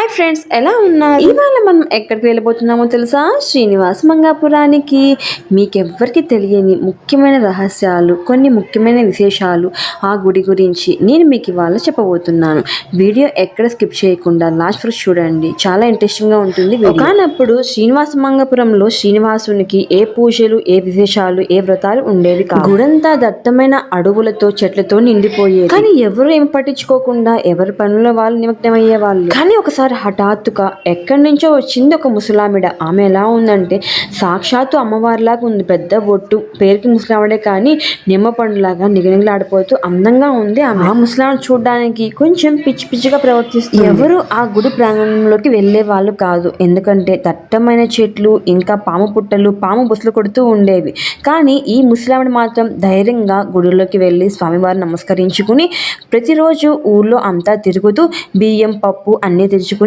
Hi friends ఎలా ఉన్నారు? ఇవాళ మనం ఎక్కడికి వెళ్ళిపోతున్నామో తెలుసా? శ్రీనివాస్ మంగాపురానికి. మీకెవ్వరికి తెలియని ముఖ్యమైన రహస్యాలు కొన్ని ముఖ్యమైన విశేషాలు ఆ గుడి గురించి నేను మీకు ఇవాళ చెప్పబోతున్నాను. వీడియో ఎక్కడ స్కిప్ చేయకుండా లాస్ట్ వరకు చూడండి. చాలా ఇంట్రెస్టింగ్గా ఉంటుంది కానప్పుడు శ్రీనివాస మంగాపురంలో శ్రీనివాసునికి ఏ పూజలు ఏ విశేషాలు ఏ వ్రతాలు ఉండేవి కాదు గుడంతా దట్టమైన అడవులతో చెట్లతో నిండిపోయేది. కానీ ఎవరు ఏం పట్టించుకోకుండా ఎవరి పనుల వాళ్ళు నిమగ్నమయ్యే వాళ్ళు కానీ ఒకసారి హఠాత్తుగా ఎక్కడి నుంచో వచ్చింది ఒక ముసలామిడ. ఆమె ఎలా ఉందంటే సాక్షాత్తు అమ్మవారిలాగా ఉంది. పెద్ద బొట్టు పేరుకి ముసలామిడే కానీ నిమ్మ పండులాగా నిగనిగలాడిపోతూ అందంగా ఉంది ఆమె. ఆ ముసలామిడ చూడడానికి కొంచెం పిచ్చి పిచ్చిగా ప్రవర్తిస్తుంది. ఎవరు ఆ గుడి ప్రాంగణంలోకి వెళ్ళే వాళ్ళు కాదు. ఎందుకంటే దట్టమైన చెట్లు ఇంకా పాము పుట్టలు పాము బుసలు కొడుతూ ఉండేవి. కానీ ఈ ముసలామిడ మాత్రం ధైర్యంగా గుడిలోకి వెళ్ళి స్వామివారిని నమస్కరించుకుని ప్రతిరోజు ఊర్లో అంతా తిరుగుతూ బియ్యం పప్పు అన్నీ తెచ్చుకుని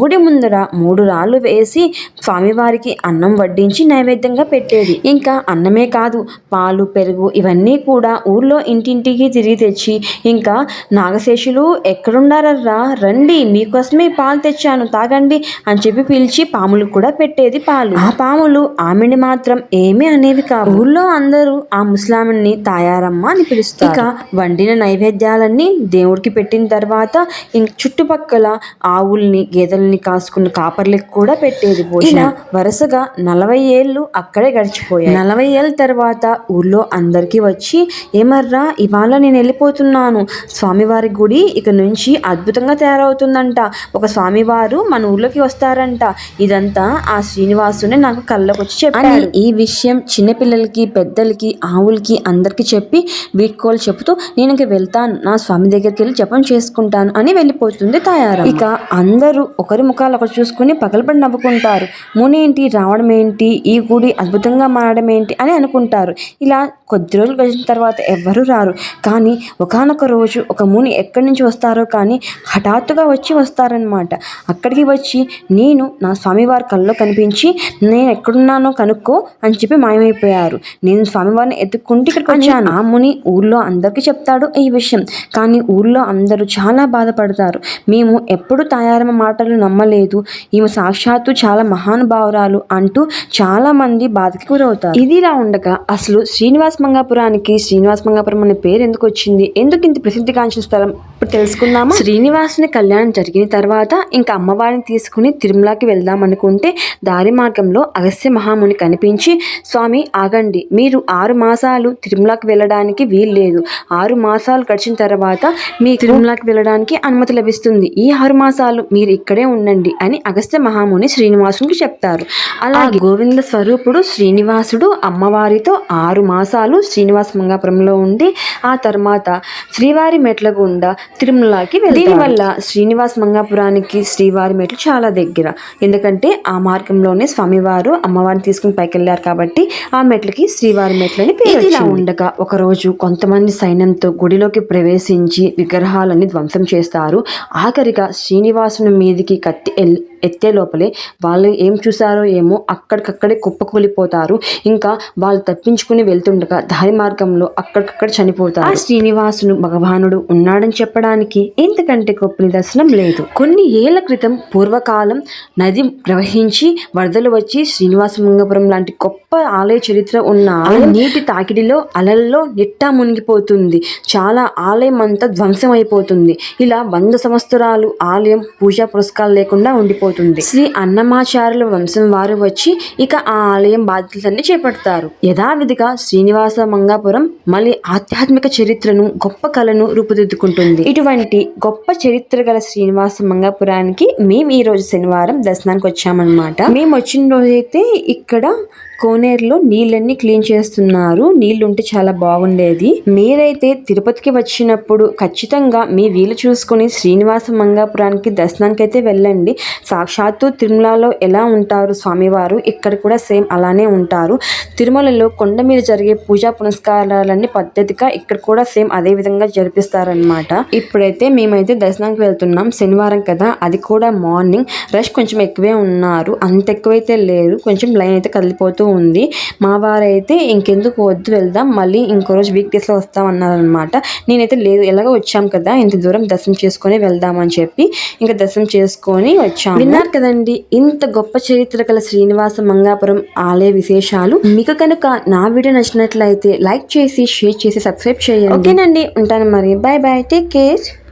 గుడి ముందర మూడు రాళ్ళు వేసి స్వామివారికి అన్నం వడ్డించి నైవేద్యంగా పెట్టేది. ఇంకా అన్నమే కాదు పాలు పెరుగు ఇవన్నీ కూడా ఊర్లో ఇంటింటికి తిరిగి తెచ్చి ఇంకా నాగశేషులు ఎక్కడున్నారర్రా? రండి మీకోసమే పాలు తెచ్చాను తాగండి అని చెప్పి పిలిచి పాములు కూడా పెట్టేది పాలు. ఆ పాములు ఆమెని మాత్రం ఏమీ అనేవి కావు. ఊర్లో అందరూ ఆ ముస్లామిని తాయారమ్మ అని పిలుస్తారు. ఇక వండిన నైవేద్యాలన్నీ దేవుడికి పెట్టిన తర్వాత ఇంక చుట్టుపక్కల ఆవుల్ని గేదెల్ని కాసుకున్న కాపర్లకు కూడా పెట్టేది ఇలా వరుసగా నలభై ఏళ్ళు అక్కడే గడిచిపోయాయి. నలభై ఏళ్ళ తర్వాత ఊర్లో అందరికీ వచ్చి ఏమర్రా ఇవాళ నేను వెళ్ళిపోతున్నాను. స్వామివారి గుడి ఇక నుంచి అద్భుతంగా తయారవుతుందంట. ఒక స్వామివారు మన ఊర్లోకి వస్తారంట. ఇదంతా ఆ శ్రీనివాసుని నాకు కళ్ళకు వచ్చి చెప్పాడు ఈ విషయం చిన్నపిల్లలకి పెద్దలకి ఆవులకి అందరికి చెప్పి వీడ్కోలు చెబుతూ నేను ఇంక వెళ్తాను. నా స్వామి దగ్గరికి వెళ్ళి జపం చేసుకుంటాను అని వెళ్ళిపోతుంది తాయారం ఇక అందరూ ఒకరి ముఖాలు ఒకరు చూసుకుని పగలబడి నవ్వుకుంటారు. ముని ఏంటి? రావడం ఏంటి? ఈ గుడి అద్భుతంగా మారడం ఏంటి? అని అనుకుంటారు. ఇలా కొద్ది రోజులు గడిచిన తర్వాత ఎవ్వరూ రారు. కానీ ఒకానొక రోజు ఒక ముని ఎక్కడి నుంచి వస్తారో కానీ హఠాత్తుగా వచ్చి వస్తారనమాట అక్కడికి వచ్చి నేను నా స్వామివారి కల్లో కనిపించి నేను ఎక్కడున్నానో కనుక్కో అని చెప్పి మాయమైపోయారు. నేను స్వామివారిని ఎత్తుక్కుంటూ ఇక్కడికి వచ్చాను. ఆ ముని ఊర్లో అందరికీ చెప్తాడు ఈ విషయం. కానీ ఊర్లో అందరూ చాలా బాధపడతారు. మేము ఎప్పుడు తాయారమ్మ మాటలు నమ్మలేదు. ఈమె సాక్షాత్తు చాలా మహానుభావురాలు అంటూ చాలా మంది బాధకి గురవుతారు. ఇది ఇలా ఉండగా అసలు శ్రీనివాస్ మంగాపురానికి శ్రీనివాస్ మంగాపురం అనే పేరు ఎందుకు వచ్చింది? ఎందుకు ఇంత ప్రసిద్ధిగాంచిన స్థలం? ఇప్పుడు తెలుసుకుందామా? శ్రీనివాసుని కళ్యాణం జరిగిన తర్వాత ఇంకా అమ్మవారిని తీసుకుని తిరుమలకి వెళ్దాం అనుకుంటే దారి మార్గంలో అగస్త్య మహాముని కనిపించి స్వామి ఆగండి. మీరు ఆరు మాసాలు తిరుమలకి వెళ్ళడానికి వీల్లేదు. ఆరు మాసాలు గడిచిన తర్వాత మీ తిరుమలకి వెళ్ళడానికి అనుమతి లభిస్తుంది. ఈ ఆరు మాసాలు మీరు ఇక్కడే ఉండండి అని అగస్త్య మహాముని శ్రీనివాసునికి చెప్తారు. అలాగే గోవింద స్వరూపుడు శ్రీనివాసుడు అమ్మవారితో ఆరు మాసాలు శ్రీనివాస మంగాపురంలో ఉండి ఆ తర్వాత శ్రీవారి మెట్ల గుండా తిరుమలకి దీనివల్ల శ్రీనివాస మంగాపురానికి శ్రీవారి మెట్లు చాలా దగ్గర. ఎందుకంటే ఆ మార్గంలోనే స్వామివారు అమ్మవారిని తీసుకుని పైకి వెళ్ళారు కాబట్టి ఆ మెట్లకి శ్రీవారి మెట్లని పేరు ఇలా ఉండగా ఒకరోజు కొంతమంది సైన్యంతో గుడిలోకి ప్రవేశించి విగ్రహాలని ధ్వంసం చేస్తారు. ఆఖరిగా శ్రీనివాసుని మీదికి కత్తి ఎల్- ఎత్తే లోపలే వాళ్ళు ఏం చూసారో ఏమో అక్కడికక్కడే కుప్పకూలిపోతారు ఇంకా వాళ్ళు తప్పించుకుని వెళ్తుండగా దారి మార్గంలో అక్కడికక్కడ చనిపోతారు. శ్రీనివాసును భగవానుడు ఉన్నాడని చెప్పడానికి ఇంతకంటే గొప్ప నిదర్శనం లేదు. కొన్ని ఏళ్ళ క్రితం పూర్వకాలం నది ప్రవహించి వరదలు వచ్చి శ్రీనివాస మంగపురం లాంటి గొప్ప ఆలయ చరిత్ర ఉన్న ఆలయం నీటి తాకిడిలో అలల్లో నిట్టా మునిగిపోతుంది. చాలా ఆలయం అంతా ధ్వంసం అయిపోతుంది ఇలా వంద సంవత్సరాలు ఆలయం పూజా పురస్కారాలు లేకుండా ఉండిపోతుంది. శ్రీ అన్నమాచార్యుల వంశం వారు వచ్చి ఇక ఆ ఆలయం బాధ్యతలన్నీ చేపడతారు. యథావిధిగా శ్రీనివాస మంగాపురం మళ్ళీ ఆధ్యాత్మిక చరిత్రను గొప్ప కళను రూపుదిద్దుకుంటుంది. ఇటువంటి గొప్ప చరిత్ర గల శ్రీనివాస మంగాపురానికి మేము ఈ రోజు శనివారం దర్శనానికి వచ్చామన్నమాట. మేము వచ్చిన రోజైతే ఇక్కడ కోనేరులో నీళ్ళన్నీ క్లీన్ చేస్తున్నారు. నీళ్ళు ఉంటే చాలా బాగుండేది. మీరైతే తిరుపతికి వచ్చినప్పుడు ఖచ్చితంగా మీ వీలు చూసుకుని శ్రీనివాస మంగాపురానికి దర్శనానికి అయితే వెళ్ళండి. సాక్షాత్తు తిరుమలలో ఎలా ఉంటారు స్వామివారు? ఇక్కడ కూడా సేమ్ అలానే ఉంటారు. తిరుమలలో కొండ మీద జరిగే పూజా పునస్కారాలన్నీ పద్ధతిగా ఇక్కడ కూడా సేమ్ అదే విధంగా జరిపిస్తారనమాట ఇప్పుడైతే మేమైతే దర్శనానికి వెళ్తున్నాం. శనివారం కదా అది కూడా మార్నింగ్. రష్ కొంచెం ఎక్కువే ఉన్నారు. అంత ఎక్కువైతే లేరు కొంచెం లైన్ అయితే కదిలిపోతూ ఉంది. మా వారైతే ఇంకెందుకు వద్దు వెళ్దాం. మళ్ళీ ఇంకో రోజు వీక్ డేస్లో వస్తామన్నారనమాట నేనైతే లేదు ఎలాగో వచ్చాం కదా ఇంత దూరం దర్శనం చేసుకొని వెళ్దామని చెప్పి ఇంకా దర్శనం చేసుకొని వచ్చాము. విన్నారు కదండి. ఇంత గొప్ప చరిత్ర గల శ్రీనివాస మంగాపురం ఆలయ విశేషాలు. మీకు కనుక నా వీడియో నచ్చినట్లయితే లైక్ చేసి షేర్ చేసి సబ్స్క్రైబ్ చేయండి. ఓకేనండి. ఉంటాను మరి. Bye bye. Take care.